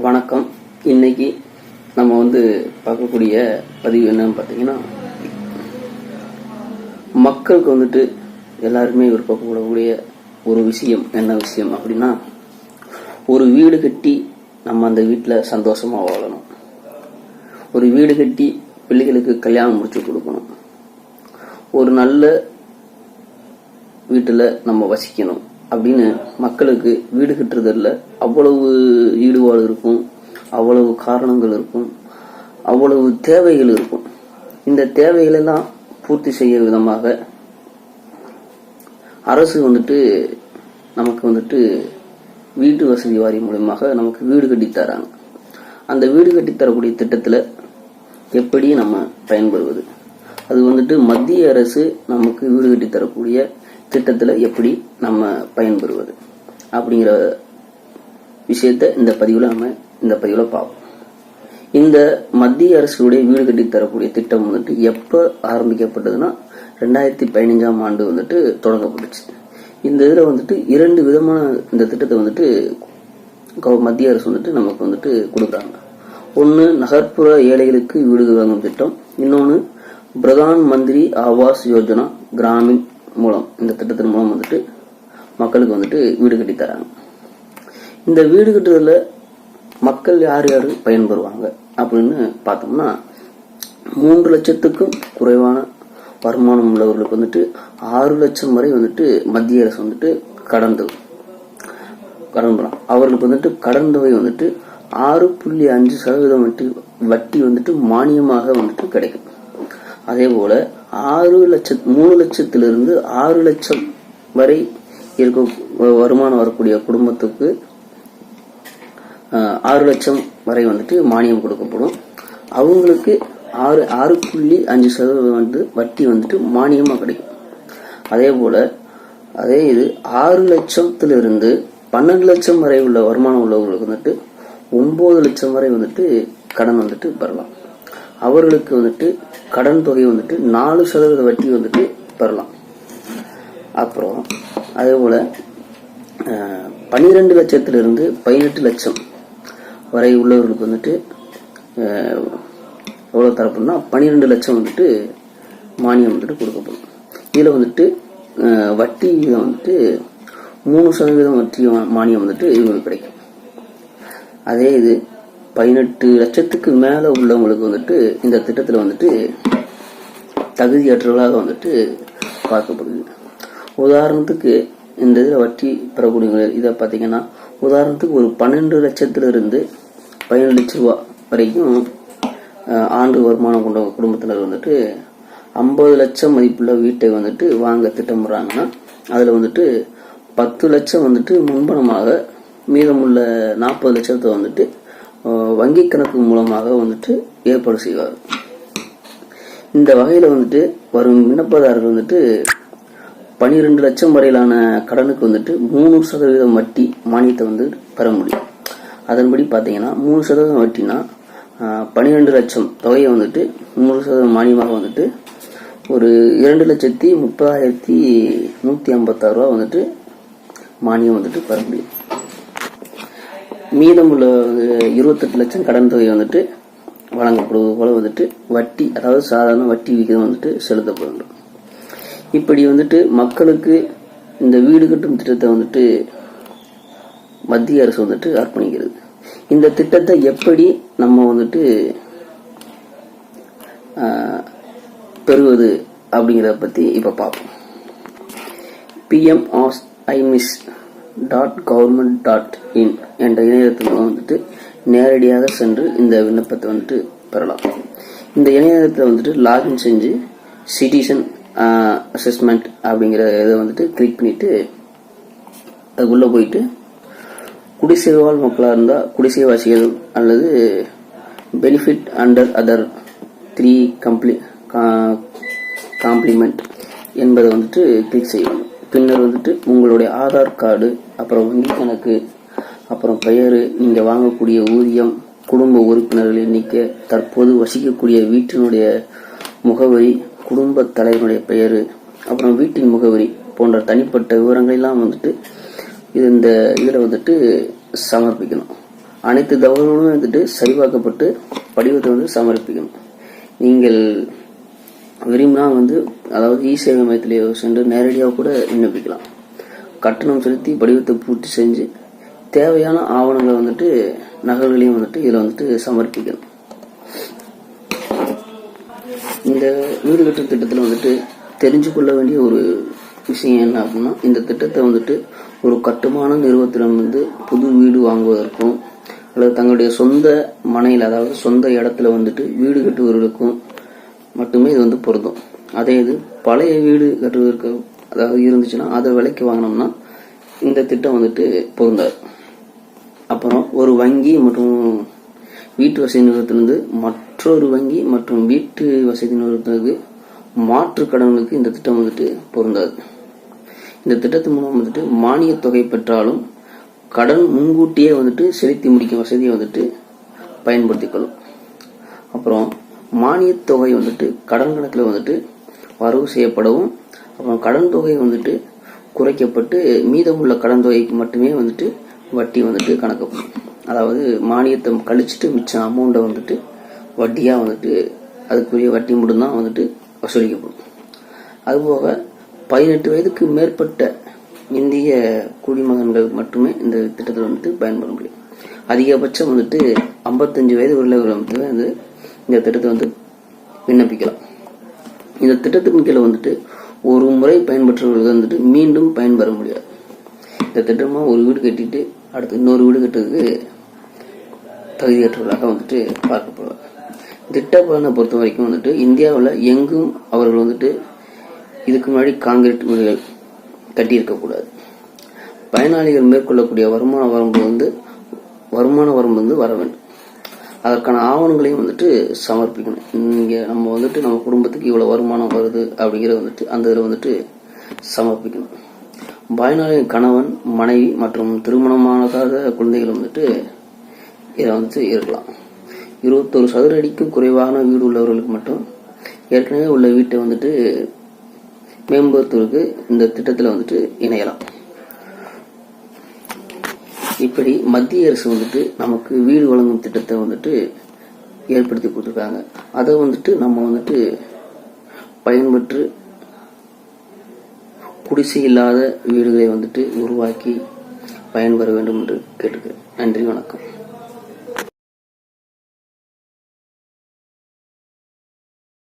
வணக்கம். இன்னைக்கு நம்ம வந்து பார்க்கக்கூடிய பதிவு என்னன்னு பார்த்தீங்கன்னா மக்களுக்கு வந்துட்டு எல்லாருமே விருப்பப்படக்கூடிய ஒரு விஷயம் என்ன விஷயம் அப்படின்னா ஒரு வீடு கட்டி நம்ம அந்த வீட்டில் சந்தோஷமாக வாழணும். ஒரு வீடு கட்டி பிள்ளைகளுக்கு கல்யாணம் முடிச்சு கொடுக்கணும். ஒரு நல்ல வீட்டில் நம்ம வசிக்கணும். அப்படின்னு மக்களுக்கு வீடு கட்டுறதில் அவ்வளவு ஈடுபாடு இருக்கும். அவ்வளவு காரணங்கள் இருக்கும். அவ்வளவு தேவைகள் இருக்கும். இந்த தேவைகளெல்லாம் பூர்த்தி செய்ய விதமாக அரசு வந்துட்டு நமக்கு வந்துட்டு வீட்டு வசதி வாரியம் மூலமாக நமக்கு வீடு கட்டி தராங்க. அந்த வீடு கட்டி தரக்கூடிய திட்டத்தில் எப்படி நம்ம பயன்பெறுவது அது வந்துட்டு மத்திய அரசு நமக்கு வீடு கட்டி தரக்கூடிய திட்டத்தில் எப்படி நம்ம பயன்பெறுவது? அப்படிங்கிற விஷயத்த இந்த பதிவில் நம்ம இந்த பதிவில் பார்ப்போம். இந்த மத்திய அரசுடைய வீடு கட்டி தரக்கூடிய திட்டம் வந்துட்டு எப்போ ஆரம்பிக்கப்பட்டதுன்னா ரெண்டாயிரத்தி பதினஞ்சாம் ஆண்டு வந்துட்டு தொடங்கப்பட்டுச்சு. இந்த இதில் வந்துட்டு இரண்டு விதமான இந்த திட்டத்தை வந்துட்டு மத்திய அரசு வந்துட்டு நமக்கு வந்துட்டு கொடுக்குறாங்க. ஒன்று நகர்ப்புற ஏழைகளுக்கு வீடு வாங்கும் திட்டம். இன்னொன்று பிரதான் மந்திரி ஆவாஸ் யோஜனா கிராமின் மூலம் இந்த திட்டத்தின் மூலம் வந்துட்டு மக்களுக்கு வந்துட்டு வீடு கட்டி தராங்க. இந்த வீடு கட்டுறதுல மக்கள் யார் யார் பயன்பெறுவாங்க அப்படின்னு பார்த்தோம்னா மூன்று லட்சத்துக்கும் குறைவான வருமானம் உள்ளவர்களுக்கு வந்துட்டு ஆறு லட்சம் வரை வந்துட்டு மத்திய அரசு வந்துட்டு கடன் தரும் கடன் தரும் அவர்களுக்கு வந்துட்டு கடன் தொகை வந்துட்டு ஆறு புள்ளி அஞ்சு சதவீதம் வந்துட்டு வட்டி வந்துட்டு மானியமாக வந்துட்டு கிடைக்கும். அதே போல ஆறு லட்ச மூணு லட்சத்திலிருந்து ஆறு லட்சம் வரை இருக்க வருமானம் வரக்கூடிய குடும்பத்துக்கு ஆறு லட்சம் வரை வந்துட்டு மானியம் கொடுக்கப்படும். அவங்களுக்கு ஆறு ஆறு புள்ளி அஞ்சு சதவீதம் வந்து வட்டி வந்துட்டு மானியமாக கிடைக்கும். அதே போல அதே இது ஆறு லட்சத்திலிருந்து பன்னெண்டு லட்சம் வரை உள்ள வருமானம் உள்ளவங்களுக்கு வந்துட்டு ஒம்பது லட்சம் வரை வந்துட்டு கடன் வந்துட்டு பெறலாம். அவர்களுக்கு வந்துட்டு கடன் தொகை வந்துட்டு நாலு சதவீத வட்டி வந்துட்டு பெறலாம். அப்புறம் அதே போல் பன்னிரெண்டு லட்சத்திலிருந்து பதினெட்டு லட்சம் வரை உள்ளவர்களுக்கு வந்துட்டு எவ்வளோ தரப்படும்னா பன்னிரெண்டு லட்சம் வந்துட்டு மானியம் வந்துட்டு கொடுக்கப்படும். இதில் வந்துட்டு வட்டி விகிதம் வந்துட்டு மூணு சதவீதம் வட்டி மானியம் வந்துட்டு இவங்களுக்கு கிடைக்கும். அதே இது பதினெட்டு லட்சத்துக்கு மேலே உள்ளவங்களுக்கு வந்துட்டு இந்த திட்டத்தில் வந்துட்டு தகுதியற்றவர்களாக வந்துட்டு பார்க்கப்படுது. உதாரணத்துக்கு இந்த இதில் வட்டி பெறக்கூடியவங்க இதை பார்த்தீங்கன்னா உதாரணத்துக்கு ஒரு பன்னெண்டு லட்சத்திலிருந்து பதினேழு லட்ச ரூபா வரைக்கும் ஆண்டு வருமானம் கொண்ட குடும்பத்தினர் வந்துட்டு ஐம்பது லட்சம் மதிப்புள்ள வீட்டை வந்துட்டு வாங்க திட்டமிடுறாங்கன்னா அதில் வந்துட்டு பத்து லட்சம் வந்துட்டு முன்பணமாக மீதமுள்ள நாற்பது லட்சத்தை வந்துட்டு வங்கி கணக்கு மூலமாக வந்துட்டு ஏற்பாடு செய்வார். இந்த வகையில் வந்துட்டு வரும் விண்ணப்பதாரர்கள் வந்துட்டு பனிரெண்டு லட்சம் வரையிலான கடனுக்கு வந்துட்டு மூணு சதவீதம் வட்டி மானியத்தை வந்து பெற முடியும். அதன்படி பார்த்தீங்கன்னா மூணு சதவீதம் வட்டினா பனிரெண்டு லட்சம் தொகையை வந்துட்டு மூணு சதவீதம் மானியமாக வந்துட்டு ஒரு இரண்டு லட்சத்தி முப்பதாயிரத்தி நூற்றி ஐம்பத்தாறு ரூபா வந்துட்டு மானியம் வந்துட்டு பெற முடியும். மீதம் உள்ள இருபத்தெட்டு லட்சம் கடன் தொகை வந்துட்டு வழங்கப்படுவது போல வந்துட்டு வட்டி அதாவது சாதாரண வட்டி விகிதம் வந்துட்டு செலுத்தப்பட வேண்டும் இப்படி வந்துட்டு மக்களுக்கு இந்த வீடு கட்டும் திட்டத்தை வந்துட்டு மத்திய அரசு வந்துட்டு அர்ப்பணிக்கிறது. இந்த திட்டத்தை எப்படி நம்ம வந்துட்டு ஆஹ், பெறுவது அப்படிங்கிறத பற்றி இப்போ பார்ப்போம் பிஎம் ஆஸ் ஐமிஸ் டாட் கவர்மெண்ட் டாட் இன் என்ற இணையதளத்தில் மூலம் வந்துட்டு நேரடியாக சென்று இந்த விண்ணப்பத்தை வந்துட்டு பெறலாம். இந்த இணையதளத்தில் வந்துட்டு லாகின் செஞ்சு சிட்டிசன் அசஸ்மெண்ட் அப்படிங்கிற இதை வந்துட்டு கிளிக் பண்ணிட்டு அதுக்குள்ளே போயிட்டு குடிசை வாழ் மக்களாக இருந்தால் குடிசைவாசிகள் அல்லது பெனிஃபிட் அண்டர் அதர் த்ரீ கம்ப்ளி காம்ப்ளிமெண்ட் என்பதை வந்துட்டு கிளிக் செய்யணும் பின்னர் வந்துட்டு உங்களுடைய ஆதார் கார்டு அப்புறம் வங்கி கணக்கு அப்புறம் பெயர் நீங்கள் வாங்கக்கூடிய ஊதியம் குடும்ப உறுப்பினர்கள் எண்ணிக்கை தற்போது வசிக்கக்கூடிய வீட்டினுடைய முகவரி குடும்ப தலைவனுடைய பெயர் அப்புறம் வீட்டின் முகவரி போன்ற தனிப்பட்ட விவரங்களெல்லாம் வந்துட்டு இது இந்த இதில் வந்துட்டு சமர்ப்பிக்கணும். அனைத்து தகவல்களும் வந்துட்டு சரிபார்க்கப்பட்டு படிவத்தை வந்து சமர்ப்பிக்கணும். நீங்கள் விரும்பினா வந்து அதாவது இ சேவை மையத்திலேயோ சென்று நேரடியாக கூட விண்ணப்பிக்கலாம். கட்டணம் செலுத்தி படிவத்தை பூர்த்தி செஞ்சு தேவையான ஆவணங்களை வந்துட்டு நகல்களையும் வந்துட்டு இதில் வந்துட்டு சமர்ப்பிக்கணும். இந்த வீடு கட்டும் திட்டத்தில் வந்துட்டு தெரிஞ்சு கொள்ள வேண்டிய ஒரு விஷயம் என்ன அப்படின்னா இந்த திட்டத்தை வந்துட்டு ஒரு கட்டுமான நிறுவனத்திடம் வந்து புது வீடு வாங்குவதற்கும் அல்லது தங்களுடைய சொந்த மனையில் அதாவது சொந்த இடத்துல வந்துட்டு வீடு கட்டுவதற்கும் மட்டுமே இது வந்து பொருந்தும். அதே இது பழைய வீடு கட்டுவதற்கு அதாவது இருந்துச்சுன்னா அதை விலைக்கு வாங்கினோம்னா இந்த திட்டம் வந்துட்டு பொருந்தாது. அப்புறம் ஒரு வங்கி மற்றும் வீட்டு வசதி நிறுவனத்திலிருந்து மற்றொரு வங்கி மற்றும் வீட்டு வசதி நிறுவனத்திற்கு மாற்று கடன்களுக்கு இந்த திட்டம் வந்துட்டு பொருந்தாது. இந்த திட்டத்தின் மூலம் வந்துட்டு மானியத் தொகை பெற்றாலும் கடன் முன்கூட்டியே வந்துட்டு செலுத்தி முடிக்கும் வசதியை வந்துட்டு பயன்படுத்திக் கொள்ளும். அப்புறம் மானியத் தொகை வந்துட்டு கடன் கணக்கில் வந்துட்டு வரவு செய்யப்படவும் அப்புறம் கடன் தொகை வந்துட்டு குறைக்கப்பட்டு மீதமுள்ள கடன் தொகைக்கு மட்டுமே வந்துட்டு வட்டி வந்துட்டு கணக்கப்படும். அதாவது மானியத்தை கழிச்சிட்டு மிச்சம் அமௌண்ட்டை வந்துட்டு வட்டியாக வந்துட்டு அதுக்குரிய வட்டி மட்டும்தான் வந்துட்டு வசூலிக்கப்படும். அதுபோக பதினெட்டு வயதுக்கு மேற்பட்ட இந்திய குடிமகன்கள் மட்டுமே இந்த திட்டத்தில் வந்துட்டு பயன்பட முடியும். அதிகபட்சம் வந்துட்டு ஐம்பத்தஞ்சு வயது உள்ளவர்கள் மட்டுமே வந்து இந்த திட்டத்தை வந்து விண்ணப்பிக்கலாம். இந்த திட்டத்தின் கீழே வந்துட்டு ஒரு முறை பயன்பெற்றவர்களுக்கு வந்துட்டு மீண்டும் பயன்பெற முடியாது. இந்த திட்டமாக ஒரு வீடு கட்டிட்டு அடுத்து இன்னொரு வீடு கட்டுறதுக்கு தகுதியற்றவர்களாக வந்துட்டு பார்க்கப்படுவார் திட்ட பலனை பொறுத்த வரைக்கும் வந்துட்டு இந்தியாவில் எங்கும் அவர்கள் வந்துட்டு இதுக்கு முன்னாடி காங்கிரீட் வீடுகள் கட்டியிருக்கக்கூடாது பயனாளிகள் மேற்கொள்ளக்கூடிய வருமான வரம்பு வந்து வருமான வரம்பு வந்து வர வேண்டும். அதற்கான ஆவணங்களையும் வந்துட்டு சமர்ப்பிக்கணும். இங்கே நம்ம வந்துட்டு நம்ம குடும்பத்துக்கு இவ்வளோ வருமானம் வருது அப்படிங்கிறத வந்துட்டு அந்த இதில் வந்துட்டு சமர்ப்பிக்கணும். பயனாளியின் கணவன் மனைவி மற்றும் திருமணமானதாக குழந்தைகள் வந்துட்டு இதில் வந்துட்டு இருக்கலாம் இருபத்தொரு சதுர அடிக்கும் குறைவான வீடு உள்ளவர்களுக்கு மட்டும் ஏற்கனவே உள்ள வீட்டை வந்துட்டு மேம்படுத்துவதற்கு இந்த திட்டத்தில் வந்துட்டு இணையலாம். இப்படி மத்திய அரசு வந்துட்டு நமக்கு வீடு வழங்கும் திட்டத்தை வந்துட்டு ஏற்படுத்தி கொடுத்துருக்காங்க. அதை வந்துட்டு நம்ம வந்துட்டு பயன்பெற்று குடிசை இல்லாத வீடுகளை வந்துட்டு உருவாக்கி பயன்பெற வேண்டும் என்று கேட்டுக்கிறேன். நன்றி வணக்கம்.